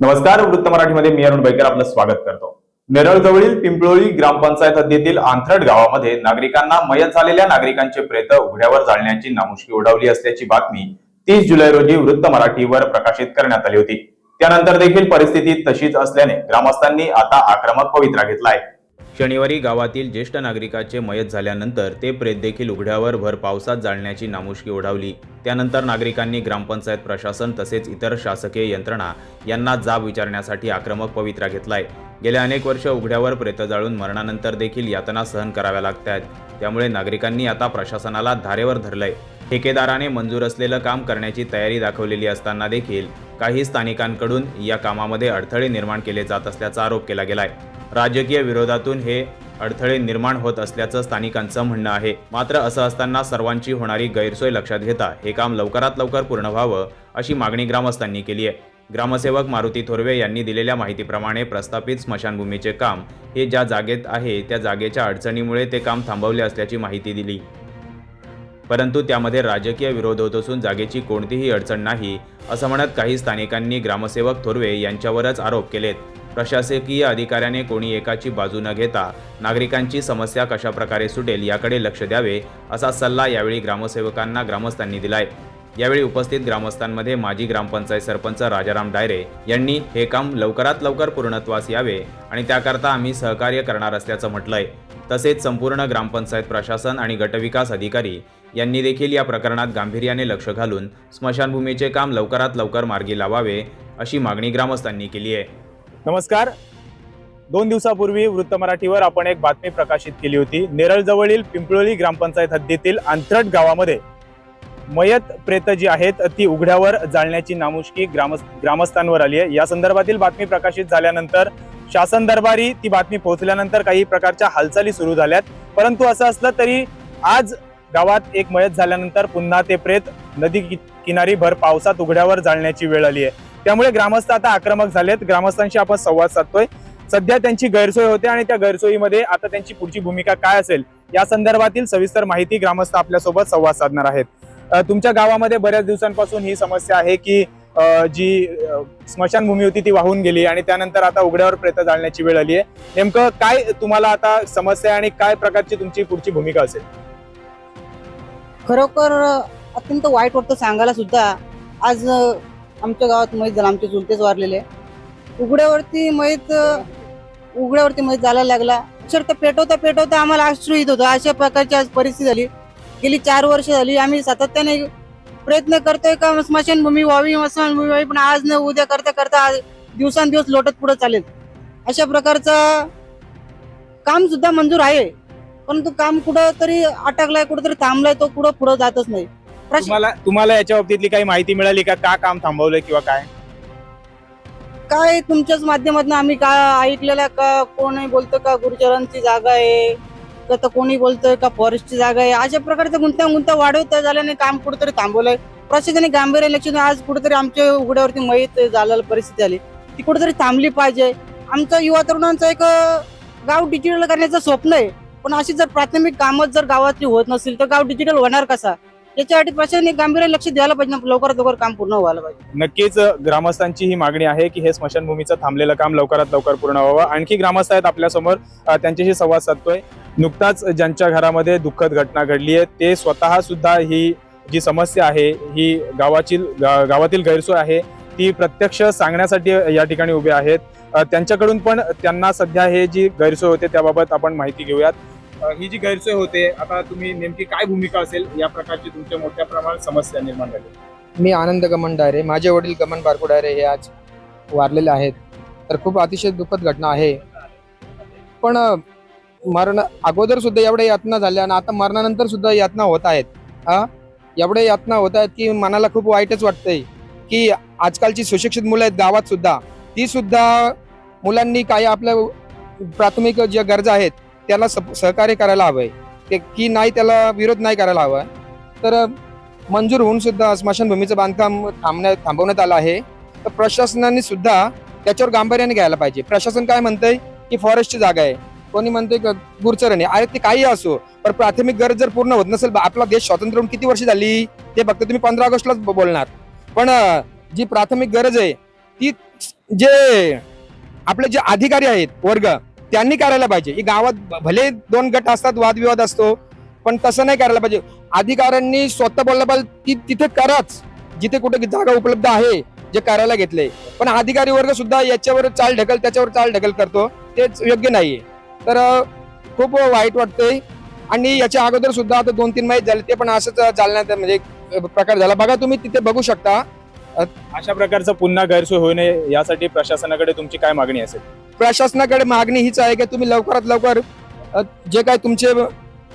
नमस्कार वृत्त मराठीमध्ये मी अरुण बैकर आपलं स्वागत करतो. नेरळ जवळील पिंपळोळी ग्रामपंचायत हद्दीतील आंथरड गावामध्ये नागरिकांना मयत झालेल्या नागरिकांचे प्रेत उघड्यावर जाळण्याची नामुष्की उडवली असल्याची बातमी तीस जुलै रोजी वृत्त मराठीवर प्रकाशित करण्यात आली होती. त्यानंतर देखील परिस्थिती तशीच असल्याने ग्रामस्थांनी आता आक्रमक पवित्रा घेतलाय शनिवारी गावातील ज्येष्ठ नागरिकाचे मयत झाल्यानंतर ते प्रेत देखील उघड्यावर भर पावसात जाळण्याची नामुष्की ओढावली. त्यानंतर नागरिकांनी ग्रामपंचायत प्रशासन तसेच इतर शासकीय यंत्रणा यांना जाब विचारण्यासाठी आक्रमक पवित्रा घेतलाय. गेल्या अनेक वर्ष उघड्यावर प्रेत जाळून मरणानंतर देखील यातना सहन कराव्या लागत आहेत त्यामुळे नागरिकांनी आता प्रशासनाला धारेवर धरलंय. ठेकेदाराने मंजूर असलेलं काम करण्याची तयारी दाखवलेली असताना देखील काही स्थानिकांकडून या कामामध्ये अडथळे निर्माण केले जात असल्याचा आरोप केला गेलाय. राजकीय विरोधातून हे अडथळे निर्माण होत असल्याचं स्थानिकांचं म्हणणं आहे. मात्र असं असताना सर्वांची होणारी गैरसोय लक्षात घेता हे काम लवकरात लवकर पूर्ण व्हावं अशी मागणी ग्रामस्थांनी केली आहे. ग्रामसेवक मारुती थोरवे यांनी दिलेल्या माहितीप्रमाणे प्रस्थापित स्मशानभूमीचे काम हे ज्या जागेत आहे त्या जागेच्या अडचणीमुळे ते काम थांबवले असल्याची माहिती दिली. परंतु त्यामध्ये राजकीय विरोध होत असून जागेची कोणतीही अडचण नाही असं म्हणत काही स्थानिकांनी ग्रामसेवक थोरवे यांच्यावरच आरोप केलेत. प्रशासकीय अधिकाऱ्याने कोणी एकाची बाजू न घेता नागरिकांची समस्या कशाप्रकारे सुटेल याकडे लक्ष द्यावे असा सल्ला यावेळी ग्रामसेवकांना ग्रामस्थांनी दिलाय. यावेळी उपस्थित ग्रामस्थांमध्ये माजी ग्रामपंचायत सरपंच राजाराम डायरे यांनी हे काम लवकरात लवकर पूर्णत्वास यावे आणि त्याकरता आम्ही सहकार्य करणार असल्याचं म्हटलंय. तसेच संपूर्ण ग्रामपंचायत प्रशासन आणि गटविकास अधिकारी यांनी देखील या प्रकरणात गांभीर्याने लक्ष घालून स्मशानभूमीचे काम लवकरात लवकर मार्गी लावावे अशी मागणी ग्रामस्थांनी केली आहे. नमस्कार. दोन दिवसापूर्वी वृत्त मराठीवर आपण एक बातमी प्रकाशित केली होती. नेरळ जवळील पिंपळोली ग्रामपंचायत हद्दीतील आंथरट गावामध्ये मयत प्रेत जी आहेत ती उघड्यावर जाळण्याची नामुष्की ग्राम ग्रामस्थांवर आली आहे. या संदर्भातील बातमी प्रकाशित झाल्यानंतर शासन दरबारी ती बातमी पोहोचल्यानंतर काही प्रकारच्या हालचाली सुरू झाल्यात. परंतु असं असलं तरी आज गावात एक मयत झाल्यानंतर पुन्हा ते प्रेत नदी कि- किनारी भर पावसात उघड्यावर जाळण्याची वेळ आली आहे. त्यामुळे ग्रामस्थ आता आक्रमक झालेत. ग्रामस्थांशी आपण संवाद साधतोय. सध्या त्यांची गैरसोय होते आणि त्या गैरसोयीमध्ये आता त्यांची पुढची भूमिका काय असेल या संदर्भातील सविस्तर माहिती ग्रामस्थ आपल्यासोबत संवाद साधणार आहेत. तुमच्या गावामध्ये बऱ्याच दिवसांपासून ही समस्या आहे की जी स्मशानभूमी होती ती वाहून गेली आणि त्यानंतर आता उघड्यावर प्रेत जाळण्याची वेळ आली आहे. नेमकं काय तुम्हाला आता समस्या आहे आणि काय प्रकारची तुमची पुढची भूमिका असेल? खरोखर अत्यंत वाईट वाटतं सांगायला सुद्धा. आज आमच्या गावात मैत झालं आमचे चुलतेच वारलेले. उघड्यावरती मैत उघड्यावरती मैत जायला लागला. अक्षरशः पेटवता पेटवता आम्हाला आश्रू येत होतो. अशा प्रकारची आज परिस्थिती झाली. गेली चार वर्ष झाली. आम्ही सातत्याने प्रयत्न करतोय का स्मशानभूमी व्हावी स्मशानभूमी व्हावी पण आज न उद्या करता करता आज दिवसांदिवस लोटत पुढे चालेल अशा प्रकारचं काम सुद्धा मंजूर आहे. परंतु काम कुठं तरी अटकलाय कुठंतरी थांबलाय तो पुढं पुढं जातच नाही. तुम्हाला तुम्हाला याच्या बाबतीतली काही माहिती मिळाली का? का काम थांबवलंय किंवा काय? काय तुमच्याच माध्यमातून आम्ही काय ऐकलेलं का? कोणी बोलतं का गुरुचरांची जागा आहे? का तर कोणी बोलतोय का फॉरेस्टची जागा आहे? अशा प्रकारचं गुंता गुंता वाढवत झाल्याने काम कुठेतरी थांबवलंय. प्रशासनाने गांभीर्य लक्ष देऊन आज कुठेतरी आमच्या उघड्यावरती मयत झालेली परिस्थिती आली. ती कुठेतरी थांबली पाहिजे. आमचं युवा तरुणांचं एक गाव डिजिटल करण्याचं स्वप्न आहे. पण अशी जर प्राथमिक कामच जर गावातली होत नसेल तर गाव डिजिटल होणार कसा? याच्यासाठी प्रशासनिक गांभीर्य लक्ष द्यायला पाहिजे लवकरात लवकर काम पूर्ण व्हायला पाहिजे. नक्कीच ग्रामस्थांची ही मागणी आहे की हे स्मशानभूमीचं थांबलेलं काम लवकरात लवकर पूर्ण व्हावं. आणखी ग्रामस्थ आहेत आपल्यासमोर त्यांच्याशी संवाद साधतोय. नुकताच ज्यांच्या घरामध्ये दुःखद घटना घडली आहे ते स्वतः सुद्धा ही जी समस्या आहे ही गावाची गावातील गैरसोय आहे ती प्रत्यक्ष सांगण्यासाठी या ठिकाणी उभे आहेत. त्यांच्याकडून पण त्यांना सध्या हे जी गैरसोय होते त्याबाबत आपण माहिती घेऊयात. ही जी गैरसोय होते आता तुम्ही नेमकी काय भूमिका असेल या प्रकारची तुमच्या मोठ्या प्रमाणात समस्या निर्माण झाली? मी आनंद गमन डायरे माझे वडील गमन बारको डायरे हे आज वारलेले आहेत. तर खूप अतिशय दुःखद घटना आहे. पण मरण अगोदर सुद्धा एवढ्या यातना झाल्या आणि आता मरणानंतर सुद्धा यातना होत आहेत. हा एवढ्या यातना होत आहेत की मनाला खूप वाईटच वाटतंय की आजकालची सुशिक्षित मुलं आहेत गावात सुद्धा ती सुद्धा मुलांनी काही आपल्या प्राथमिक ज्या गरजा आहेत त्याला सप- सहकार्य करायला हवंय. ते की नाही त्याला विरोध नाही करायला हवा. तर मंजूर होऊन सुद्धा स्मशानभूमीचं बांधकाम थांबण्यात थांबवण्यात आलं आहे. तर प्रशासनाने सुद्धा त्याच्यावर गांभीर्याने घ्यायला पाहिजे. प्रशासन काय म्हणतंय? की फॉरेस्टची जागा आहे. कोणी म्हणते गुरचरण आहे अरे ते काही असो. पण प्राथमिक गरज जर पूर्ण होत नसेल आपला देश स्वातंत्र्य होऊन किती वर्ष झाली? ते फक्त तुम्ही पंधरा ऑगस्टलाच बोलणार. पण जी प्राथमिक गरज आहे ती जे आपले जे अधिकारी आहेत वर्ग त्यांनी करायला पाहिजे. ही गावात भले दोन गट असतात वादविवाद असतो पण तसं नाही करायला पाहिजे. अधिकाऱ्यांनी स्वतः बोललं पाहिजे ती तिथे कराच. जिथे कुठे जागा उपलब्ध आहे जे करायला घेतले. पण अधिकारी वर्ग सुद्धा याच्यावर चाल ढकल त्याच्यावर चाल ढकल करतो तेच योग्य नाहीये. तर खूप वाईट वाटतंय. आणि याच्या अगोदर सुद्धा आता दोन तीन महिने झाले ते पण असंच चालण्यात म्हणजे प्रकार झाला. बघा तुम्ही तिथे बघू शकता. अशा प्रकारचं पुन्हा गैरसोय होऊ नये यासाठी प्रशासनाकडे तुमची काय मागणी असेल? प्रशासनाकडे मागणी हीच आहे की तुम्ही लवकरात लवकर जे काय तुमचे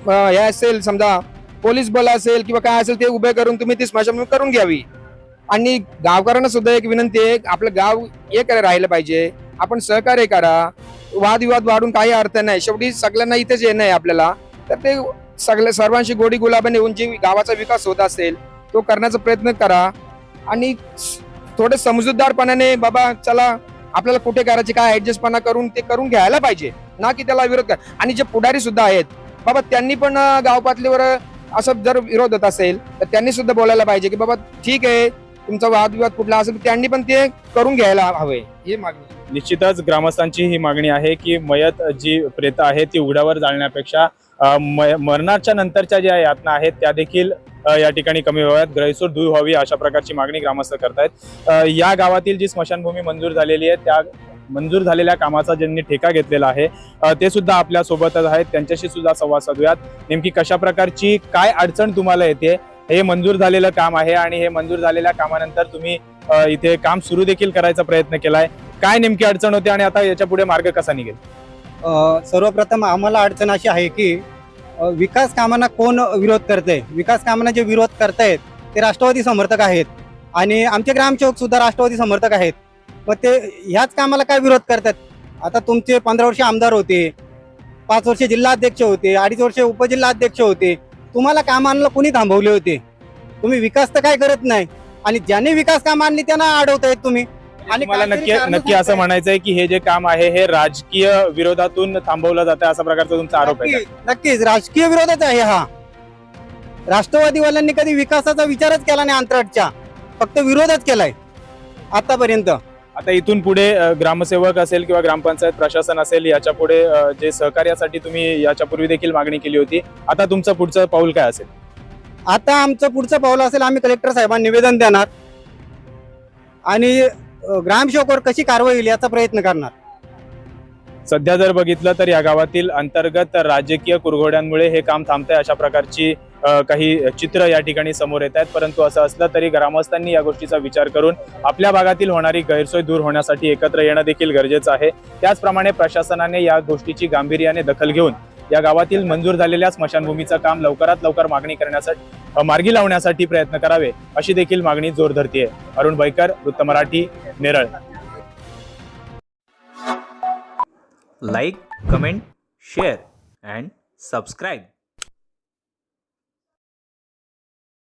हे असेल समजा पोलीस बल असेल किंवा काय असेल ते उभे करून तुम्ही ती स्मशानभूमी करून घ्यावी. आणि गावकऱ्यांना सुद्धा एक विनंती आहे आपलं गाव एक राहिलं पाहिजे. आपण सहकार्य करा. वादविवाद वाढून काही अर्थ नाही. शेवटी सगळ्यांना इथेच येणं आहे आपल्याला. तर ते सगळ्या सर्वांशी गोडी गुलाबाने येऊन जी गावाचा विकास होत असेल तो करण्याचा प्रयत्न करा. आणि थोडं समजूतदारपणाने बाबा चला आपल्याला कुठे करायचे काय ऍडजस्टपणा करून ते करून घ्यायला पाहिजे. ना की त्याला विरोध कर. आणि जे पुढारी सुद्धा आहेत बाबा त्यांनी पण गाव पातळीवर असं जर विरोध होत असेल तर त्यांनी सुद्धा बोलायला पाहिजे की बाबा ठीक आहे तुमचा वादविवाद कुठला असेल त्यांनी पण ते करून घ्यायला हवे. ही मागणी. निश्चितच ग्रामस्थांची ही मागणी आहे की मयत जी प्रेत आहे ती उघड्यावर जाळण्यापेक्षा मरणाच्या नंतरच्या ज्या यातना आहेत त्या देखील या ठिकाणी कमी व्हाव्यात गैरसोय दूर व्हावी अशा प्रकारची मागणी ग्रामस्थ करतायत. या गावातील जी स्मशानभूमी मंजूर झालेली आहे त्या मंजूर झालेल्या कामाचा ज्यांनी ठेका घेतलेला आहे ते सुद्धा आपल्या सोबतच आहेत. त्यांच्याशी सुद्धा संवाद साधूयात. नेमकी कशा प्रकारची काय अडचण तुम्हाला येते हे मंजूर झालेलं काम आहे आणि हे मंजूर झालेल्या कामानंतर तुम्ही इथे काम सुरू देखील करायचा प्रयत्न केलाय. काय नेमकी अडचण होते आणि आता याच्यापुढे मार्ग कसा निघेल? सर्वप्रथम आम्हाला अडचण अशी आहे की विकास कामांना कोण विरोध करते विकास कामांना जे विरोध करतायत ते राष्ट्रवादी समर्थक आहेत. आणि आमचे ग्रामसेवक सुद्धा राष्ट्रवादी समर्थक आहेत. मग ते ह्याच कामाला काय विरोध करतात? आता तुमचे पंधरा वर्ष आमदार होते पाच वर्ष जिल्हाध्यक्ष होते अडीच वर्ष उपजिल्हाध्यक्ष होते. तुम्हाला कामांना कोणी थांबवले होते? तुम्ही विकास तर काय करत नाही. आणि ज्यांनी विकास काम आणली त्यांना अडवतायत तुम्ही. आणि मला नक्की नक्की असं सांगताय. म्हणायचंय की हे जे काम आहे हे राजकीय विरोधातून थांबवलं जातं असा प्रकारचा तुमचा आरोप आहे? नक्कीच राजकीय विरोधच आहे हा. राष्ट्रवादीवाल्यांनी कधी विकासाचा विचारच केला नाही अंतराटच्या फक्त विरोधच केलाय. आतापर्यंत. आता इथून पुढे ग्रामसेवक असेल किंवा ग्रामपंचायत प्रशासन असेल याच्यापुढे जे सहकार्यासाठी तुम्ही याच्या पूर्वी देखील मागणी केली होती. आता तुमचं पुढचं पाऊल काय असेल? आता आमचं पुढचं पाऊल असेल आम्ही कलेक्टर साहेबांना निवेदन देणार. आणि ग्रामसेवकावर कशी कारवाई होईल याचा प्रयत्न करणार? सध्या जर बघितलं तर या गावातील अंतर्गत राजकीय कुरघोड्यांमुळे हे काम थांबतंय अशा प्रकारची काही चित्र या ठिकाणी समोर येत आहेत. परंतु असं असलं तरी ग्रामस्थांनी या गोष्टीचा विचार करून आपल्या भागातील होणारी गैरसोय दूर होण्यासाठी एकत्र येणं देखील गरजेचं आहे. त्याचप्रमाणे प्रशासनाने या गोष्टीची गांभीर्याने दखल घेऊन या गावातील मंजूर झालेल्या स्मशानभूमीचं काम लवकरात लवकर मागणी करण्यासाठी मार्गी लावण्यासाठी प्रयत्न करावे अशी देखील मागणी जोर धरतीये. अरुण बैकर वृत्त Marathi Neral. Like comment share and subscribe.